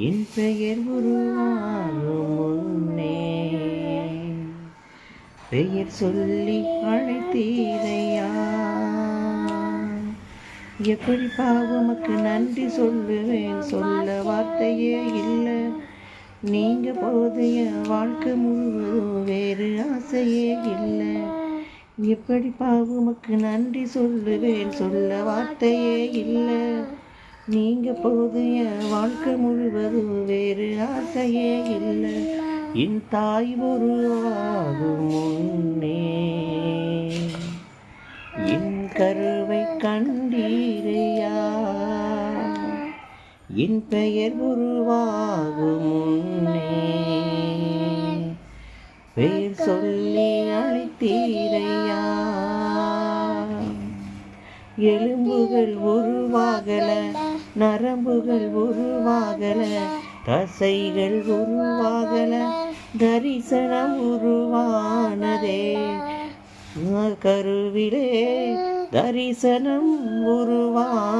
என் பெயர் உருவாகும் முன்னே. பெயர் சொல்லி அழைத்தீரையா. எப்படி பாவமக்கு நன்றி சொல்லுவேன்? சொல்ல வார்த்தையே இல்லை. நீங்க போதைய வாழ்க்கை முழுவதும் வேறு ஆசையே இல்லை. எப்படி பாவமக்கு நன்றி சொல்லுவேன்? சொல்ல வார்த்தையே இல்லை. நீங்க போதிய வாழ்க்கை முழுவதும் வேறு ஆசையே இல்லை. என் தாய் உருவாகும் முன்னே. என் கருவை கண்டீரையா என் பெயர் உருவாகும் முன்னே. பெயர் சொல்லி அழைத்தீர். எலும்புகள் உருவாகல நரம்புகள் உருவாகல தசைகள் உருவாகல தரிசனம் உருவானதே. கருவிலே தரிசனம் உருவான